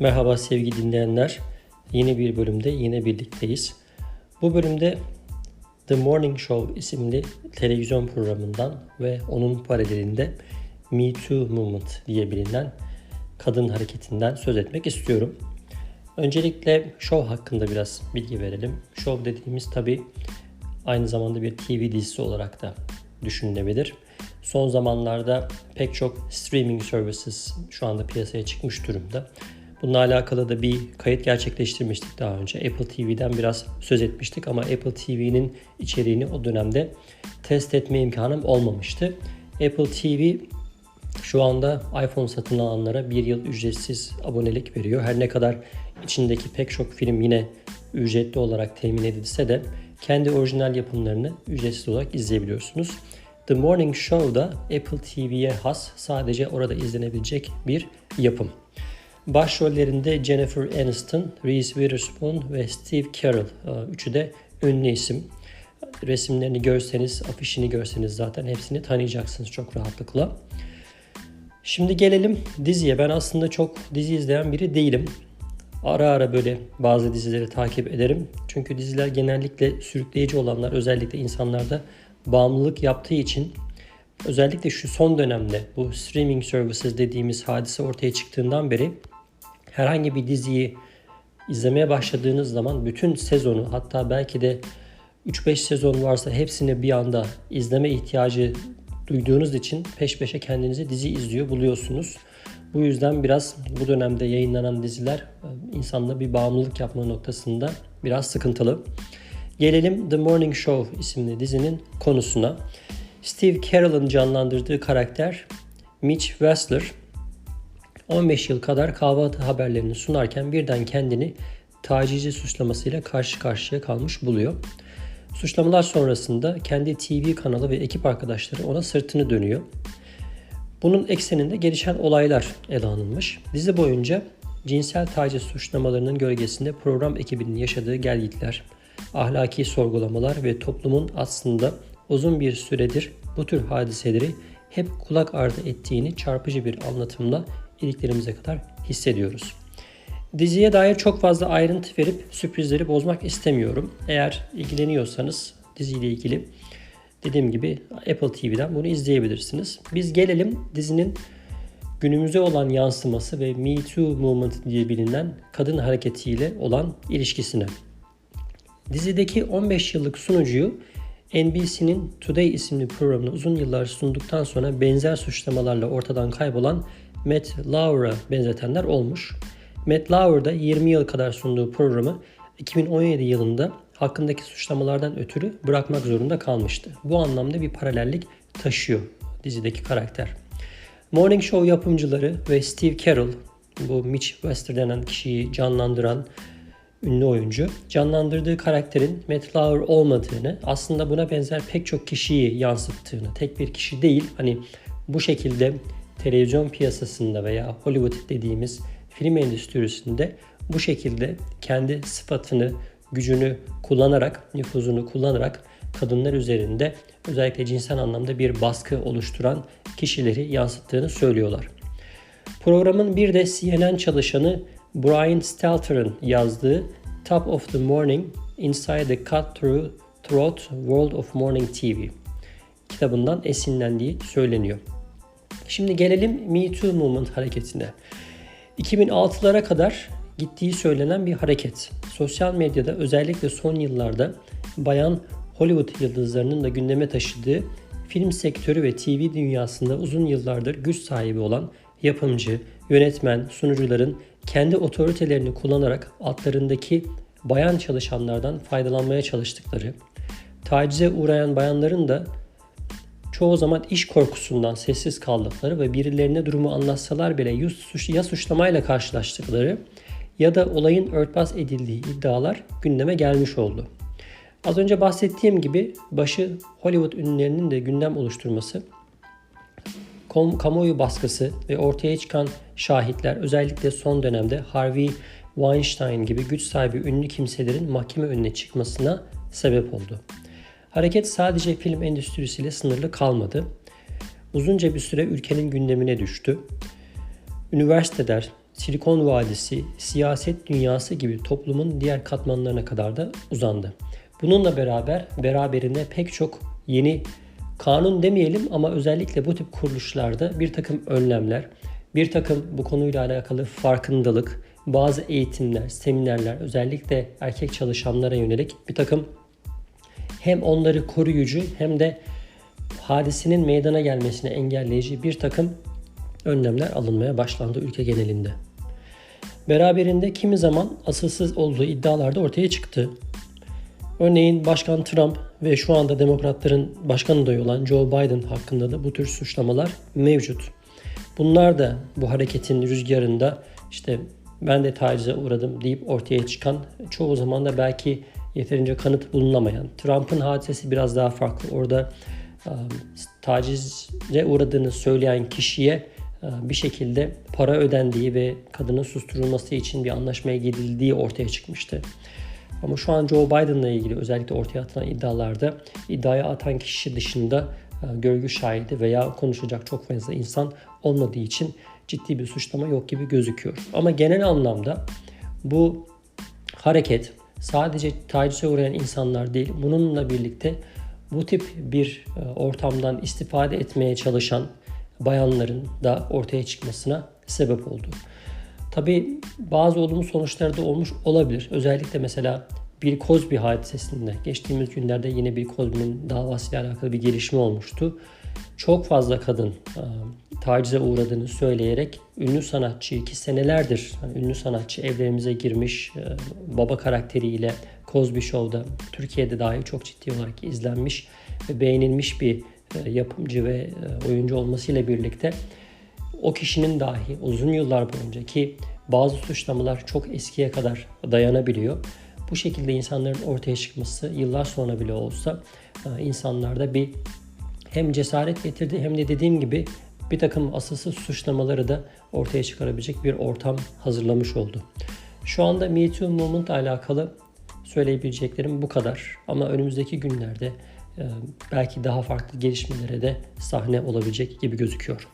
Merhaba sevgili dinleyenler. Yeni bir bölümde yine birlikteyiz. Bu bölümde The Morning Show isimli televizyon programından ve onun paralelinde Me Too Movement diye bilinen kadın hareketinden söz etmek istiyorum. Öncelikle show hakkında biraz bilgi verelim. Show dediğimiz tabi aynı zamanda bir TV dizisi olarak da düşünülebilir. Son zamanlarda pek çok streaming services şu anda piyasaya çıkmış durumda. Bununla alakalı da bir kayıt gerçekleştirmiştik daha önce. Apple TV'den biraz söz etmiştik ama Apple TV'nin içeriğini o dönemde test etme imkanım olmamıştı. Apple TV şu anda iPhone satın alanlara bir yıl ücretsiz abonelik veriyor. Her ne kadar içindeki pek çok film yine ücretli olarak temin edilse de kendi orijinal yapımlarını ücretsiz olarak izleyebiliyorsunuz. The Morning Show da Apple TV'ye has sadece orada izlenebilecek bir yapım. Başrollerinde Jennifer Aniston, Reese Witherspoon ve Steve Carell. Üçü de ünlü isim. Resimlerini görseniz, afişini görseniz zaten hepsini tanıyacaksınız çok rahatlıkla. Şimdi gelelim diziye. Ben aslında çok dizi izleyen biri değilim. Ara ara böyle bazı dizileri takip ederim. Çünkü diziler genellikle sürükleyici olanlar özellikle insanlarda bağımlılık yaptığı için özellikle şu son dönemde bu streaming services dediğimiz hadise ortaya çıktığından beri herhangi bir diziyi izlemeye başladığınız zaman bütün sezonu hatta belki de 3-5 sezon varsa hepsini bir anda izleme ihtiyacı duyduğunuz için peş peşe kendinizi dizi izliyor buluyorsunuz. Bu yüzden biraz bu dönemde yayınlanan diziler e, insanda bir bağımlılık yapma noktasında biraz sıkıntılı. Gelelim The Morning Show isimli dizinin konusuna. Steve Carell'ın canlandırdığı karakter Mitch Wessler 15 yıl kadar kahvaltı haberlerini sunarken birden kendini tacizci suçlamasıyla karşı karşıya kalmış buluyor. Suçlamalar sonrasında kendi TV kanalı ve ekip arkadaşları ona sırtını dönüyor. Bunun ekseninde gelişen olaylar ele alınmış. Dizi boyunca cinsel taciz suçlamalarının gölgesinde program ekibinin yaşadığı gelgitler, ahlaki sorgulamalar ve toplumun aslında uzun bir süredir bu tür hadiseleri hep kulak ardı ettiğini çarpıcı bir anlatımla iliklerimize kadar hissediyoruz. Diziye dair çok fazla ayrıntı verip sürprizleri bozmak istemiyorum. Eğer ilgileniyorsanız diziyle ilgili dediğim gibi Apple TV'den bunu izleyebilirsiniz. Biz gelelim dizinin günümüze olan yansıması ve Me Too Movement diye bilinen kadın hareketiyle olan ilişkisine. Dizideki 15 yıllık sunucuyu NBC'nin Today isimli programını uzun yıllar sunduktan sonra benzer suçlamalarla ortadan kaybolan Matt Lauer'a benzetenler olmuş. Matt Lauer da 20 yıl kadar sunduğu programı 2017 yılında hakkındaki suçlamalardan ötürü bırakmak zorunda kalmıştı. Bu anlamda bir paralellik taşıyor dizideki karakter. Morning Show yapımcıları ve Steve Carell, bu Mitch Wester denen kişiyi canlandıran ünlü oyuncu, canlandırdığı karakterin Matt Lauer olmadığını, aslında buna benzer pek çok kişiyi yansıttığını, tek bir kişi değil, hani bu şekilde televizyon piyasasında veya Hollywood dediğimiz film endüstrisinde bu şekilde kendi sıfatını, gücünü kullanarak, nüfuzunu kullanarak kadınlar üzerinde özellikle cinsel anlamda bir baskı oluşturan kişileri yansıttığını söylüyorlar. Programın bir de CNN çalışanı Brian Stelter'ın yazdığı Top of the Morning Inside the Cut Through Throat World of Morning TV kitabından esinlendiği söyleniyor. Şimdi gelelim Me Too Movement hareketine. 2006'lara kadar gittiği söylenen bir hareket. Sosyal medyada özellikle son yıllarda bayan Hollywood yıldızlarının da gündeme taşıdığı film sektörü ve TV dünyasında uzun yıllardır güç sahibi olan yapımcı, yönetmen, sunucuların kendi otoritelerini kullanarak altlarındaki bayan çalışanlardan faydalanmaya çalıştıkları, tacize uğrayan bayanların da çoğu zaman iş korkusundan sessiz kaldıkları ve birilerine durumu anlatsalar bile ya suçlamayla karşılaştıkları ya da olayın örtbas edildiği iddialar gündeme gelmiş oldu. Az önce bahsettiğim gibi başı Hollywood ünlülerinin de gündem oluşturması, kamuoyu baskısı ve ortaya çıkan şahitler özellikle son dönemde Harvey Weinstein gibi güç sahibi ünlü kimselerin mahkeme önüne çıkmasına sebep oldu. Hareket sadece film endüstrisiyle sınırlı kalmadı. Uzunca bir süre ülkenin gündemine düştü. Üniversiteler, Silikon Vadisi, siyaset dünyası gibi toplumun diğer katmanlarına kadar da uzandı. Bununla beraber beraberinde pek çok yeni kanun demeyelim ama özellikle bu tip kuruluşlarda bir takım önlemler, bir takım bu konuyla alakalı farkındalık, bazı eğitimler, seminerler özellikle erkek çalışanlara yönelik bir takım hem onları koruyucu hem de hadisenin meydana gelmesini engelleyici bir takım önlemler alınmaya başlandı ülke genelinde. Beraberinde kimi zaman asılsız olduğu iddialar da ortaya çıktı. Örneğin Başkan Trump ve şu anda Demokratların başkan adayı olan Joe Biden hakkında da bu tür suçlamalar mevcut. Bunlar da bu hareketin rüzgarında işte ben de tacize uğradım deyip ortaya çıkan çoğu zaman da belki yeterince kanıt bulunamayan. Trump'ın hadisesi biraz daha farklı. Orada tacize uğradığını söyleyen kişiye bir şekilde para ödendiği ve kadının susturulması için bir anlaşmaya gidildiği ortaya çıkmıştı. Ama şu an Joe Biden'la ilgili özellikle ortaya atılan iddialarda iddiaya atan kişi dışında görgü şahidi veya konuşacak çok fazla insan olmadığı için ciddi bir suçlama yok gibi gözüküyor. Ama genel anlamda bu hareket sadece tacize uğrayan insanlar değil, bununla birlikte bu tip bir ortamdan istifade etmeye çalışan bayanların da ortaya çıkmasına sebep oldu. Tabi bazı olumlu sonuçları da olmuş olabilir. Özellikle mesela Bill Cosby hadisesinde geçtiğimiz günlerde yine Bill Cosby'nin davasıyla alakalı bir gelişme olmuştu. Çok fazla kadın e, tacize uğradığını söyleyerek ünlü sanatçı ki senelerdir yani ünlü sanatçı evlerimize girmiş e, baba karakteriyle Cosby Show'da Türkiye'de dahi çok ciddi olarak izlenmiş ve beğenilmiş bir e, yapımcı ve oyuncu olmasıyla birlikte o kişinin dahi uzun yıllar boyunca ki bazı suçlamalar çok eskiye kadar dayanabiliyor. Bu şekilde insanların ortaya çıkması yıllar sonra bile olsa insanlarda bir hem cesaret getirdi hem de dediğim gibi bir takım asılsız suçlamaları da ortaya çıkarabilecek bir ortam hazırlamış oldu. Şu anda Me Too Movement alakalı söyleyebileceklerim bu kadar. Ama önümüzdeki günlerde belki daha farklı gelişmelere de sahne olabilecek gibi gözüküyor.